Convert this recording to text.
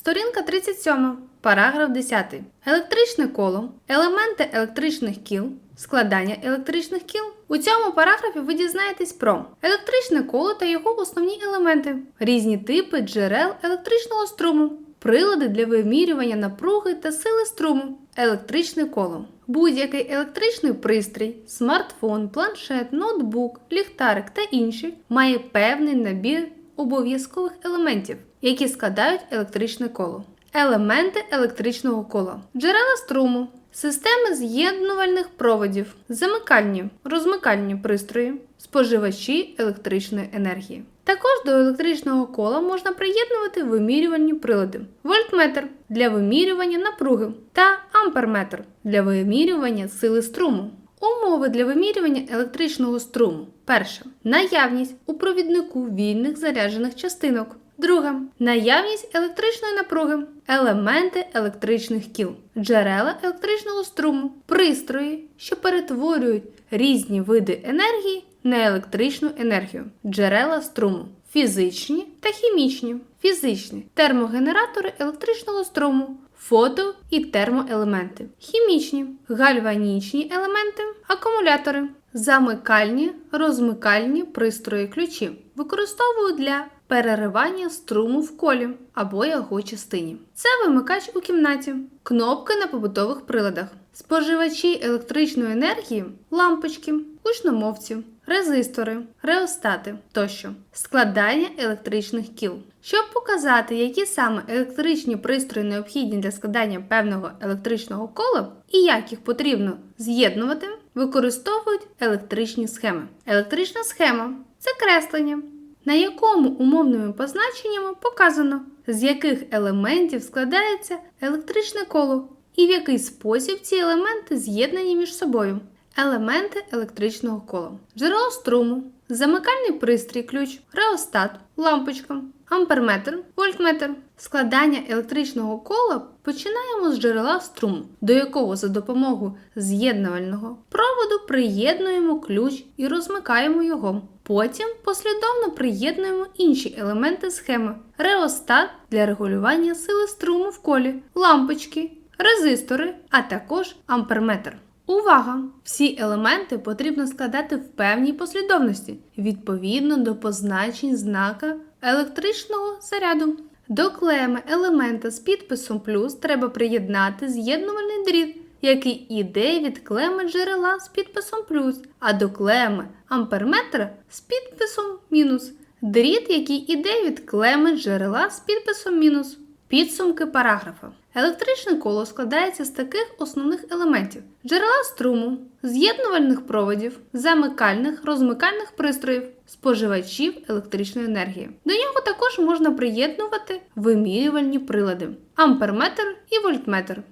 Сторінка 37, параграф 10. Електричне коло, елементи електричних кіл, складання електричних кіл. У цьому параграфі ви дізнаєтесь про електричне коло та його основні елементи, різні типи джерел електричного струму, прилади для вимірювання напруги та сили струму, електричне коло. Будь-який електричний пристрій, смартфон, планшет, ноутбук, ліхтарик та інші має певний набір обов'язкових елементів, які складають електричне коло. Елементи електричного кола, джерела струму, системи з'єднувальних проводів, замикальні, розмикальні пристрої, споживачі електричної енергії. Також до електричного кола можна приєднувати вимірювальні прилади: вольтметр для вимірювання напруги та амперметр для вимірювання сили струму. Умови для вимірювання електричного струму. Перше. Наявність у провіднику вільних заряджених частинок. Друге. Наявність електричної напруги. Елементи електричних кіл. Джерела електричного струму. Пристрої, що перетворюють різні види енергії на електричну енергію. Джерела струму. Фізичні та хімічні. Фізичні термогенератори електричного струму. Фото і термоелементи, хімічні, гальванічні елементи, акумулятори, замикальні, розмикальні пристрої ключі використовують для переривання струму в колі або його частині. Це вимикач у кімнаті, кнопки на побутових приладах, споживачі електричної енергії, лампочки, гучномовці, резистори, реостати тощо, складання електричних кіл. Щоб показати, які саме електричні пристрої необхідні для складання певного електричного кола і як їх потрібно з'єднувати, використовують електричні схеми. Електрична схема це креслення, на якому умовними позначеннями показано, з яких елементів складається електричне коло і в який спосіб ці елементи з'єднані між собою. Елементи електричного кола, джерело струму, замикальний пристрій, ключ, реостат, лампочка, амперметр, вольтметр. Складання електричного кола починаємо з джерела струму, до якого за допомогою з'єднувального проводу приєднуємо ключ і розмикаємо його. Потім послідовно приєднуємо інші елементи схеми: реостат для регулювання сили струму в колі, лампочки, резистори, а також амперметр. Увага! Всі елементи потрібно складати в певній послідовності відповідно до позначень знака електричного заряду. До клеми елемента з підписом плюс треба приєднати з'єднувальний дріт, який іде від клеми джерела з підписом плюс, а до клеми амперметра з підписом мінус. Дріт, який іде від клеми джерела з підписом мінус. Підсумки параграфа. Електричне коло складається з таких основних елементів: джерела струму, з'єднувальних проводів, замикальних, розмикальних пристроїв, споживачів електричної енергії. До нього також можна приєднувати вимірювальні прилади, амперметр і вольтметр.